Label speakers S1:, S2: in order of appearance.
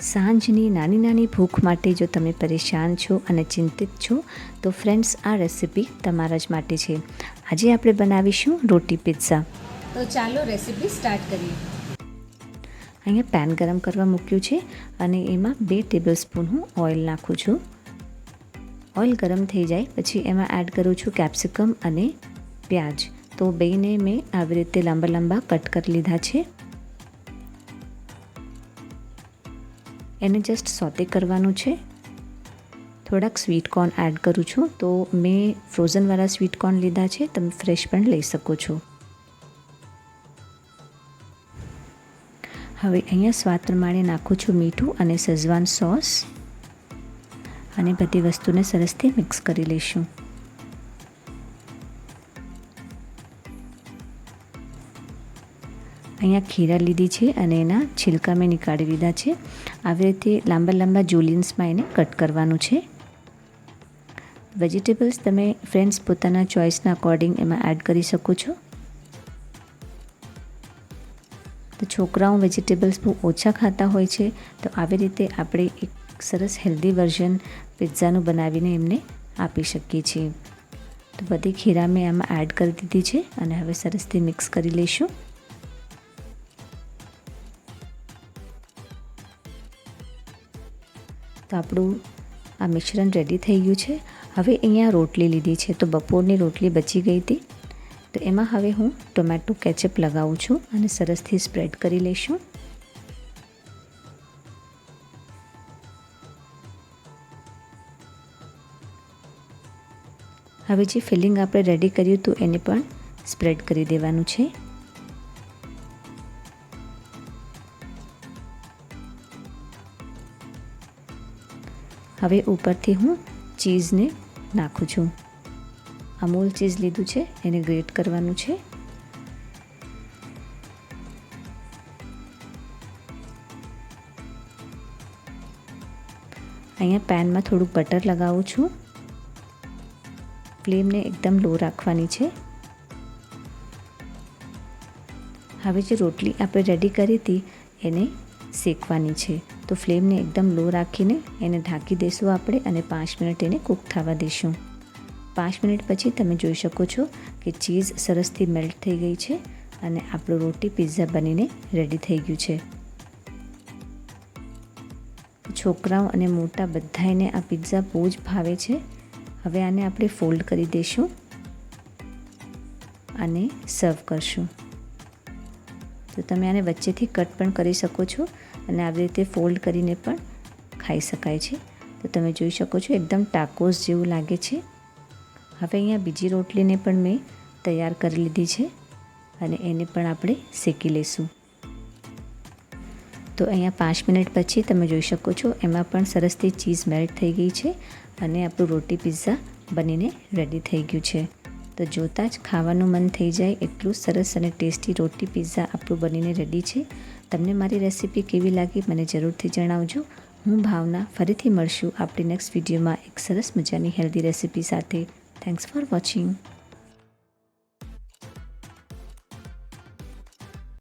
S1: સાંજની નાની નાની ભૂખ માટે જો તમે પરેશાન છો અને ચિંતિત છો તો ફ્રેન્ડ્સ આ રેસિપી તમારા જ માટે છે. આજે આપણે બનાવીશું રોટી પિઝા
S2: તો ચાલો રેસીપી સ્ટાર્ટ કરીએ.
S1: અહીંયા પેન ગરમ કરવા મૂક્યું છે અને એમાં બે ટેબલ સ્પૂન હું ઓઇલ નાખું છું. ઓઇલ ગરમ થઈ જાય પછી એમાં એડ કરું છું કેપ્સિકમ અને પ્યાજ. તો બેને મેં આવી રીતે લાંબા લાંબા કટ કરી લીધા છે. એને જસ્ટ સોતે કરવાનું છે. થોડાક સ્વીટ કોર્ન એડ કરું છું. તો મેં ફ્રોઝનવાળા સ્વીટ કોર્ન લીધા છે. તમે ફ્રેશ પણ લઈ શકો છો. હવે અહીંયા સ્વાદ પ્રમાણે નાખું છું મીઠું અને સજવાન સોસ અને બધી વસ્તુને સરસથી મિક્સ કરી લઈશું. અહીંયા ખીરા લીધી છે અને એના છિલકા મેં નીકાળી લીધા છે. આવી રીતે લાંબા લાંબા જોલિન્સમાં એને કટ કરવાનું છે. વેજીટેબલ્સ તમે ફ્રેન્ડ્સ પોતાના ચોઇસના અકોર્ડિંગ એમાં એડ કરી શકો છો. તો છોકરાઓ વેજીટેબલ્સ બહુ ઓછા ખાતા હોય છે, તો આવી રીતે આપણે એક સરસ હેલ્ધી વર્ઝન પિઝાનું બનાવીને એમને આપી શકીએ છીએ. તો બધી ખીરા મેં આમાં એડ કરી દીધી છે અને હવે સરસથી મિક્સ કરી લઈશું. તો આપણું આ મિશ્રણ રેડી થઈ ગયું છે. હવે અહીંયા રોટલી લીધી છે. તો બપોરની રોટલી બચી ગઈ હતી. તો એમાં હવે હું ટોમેટો કેચઅપ લગાવું છું અને સરસથી સ્પ્રેડ કરી લઈશું. હવે જે ફિલિંગ આપણે રેડી કર્યું હતું, એને પણ સ્પ્રેડ કરી દેવાનું છે. હવે ઉપરથી હું ચીઝને નાખું છું. અમૂલ ચીઝ લીધું છે, એને ગ્રેટ કરવાનું છે. અહીંયા પેનમાં થોડુંક બટર લગાવું છું. ફ્લેમને એકદમ લો રાખવાની છે. હવે જે રોટલી આપણે રેડી કરી હતી, એને શેકવાની છે. તો ફ્લેમને એકદમ લો રાખીને એને ઢાંકી દઈશું આપણે અને પાંચ મિનિટ એને કૂક થવા દઈશું. પાંચ મિનિટ પછી તમે જોઈ શકો છો કે ચીઝ સરસથી મેલ્ટ થઈ ગઈ છે અને આપણું રોટી પિઝા બનીને રેડી થઈ ગયું છે. છોકરાઓ અને મોટા બધાને આ પિઝા બહુ જ ભાવે છે. હવે આને આપણે ફોલ્ડ કરી દઈશું અને સર્વ કરશું. તો તમે આને વચ્ચેથી કટ પણ કરી શકો છો અને આવી રીતે ફોલ્ડ કરીને પણ ખાઈ શકાય છે. તો તમે જોઈ શકો છો એકદમ ટાકોસ જેવું લાગે છે. હવે અહીંયા બીજી રોટલીને પણ મેં તૈયાર કરી લીધી છે અને એને પણ આપણે શેકી લઈશું. તો અહીંયા પાંચ મિનિટ પછી તમે જોઈ શકો છો એમાં પણ સરસથી ચીઝ મેલ્ટ થઈ ગઈ છે અને આપણું રોટી પિઝા બનીને રેડી થઈ ગયું છે. તો જોતાં જ ખાવાનું મન થઈ જાય એટલું સરસ અને ટેસ્ટી રોટી પિઝા આપણું બનીને રેડી છે. તમને મારી રેસીપી કેવી લાગી મને જરૂરથી જણાવજો. હું ભાવના ફરીથી મળશું આપણી નેક્સ્ટ વિડીયોમાં એક સરસ મજાની હેલ્ધી રેસીપી સાથે. Thanks for watching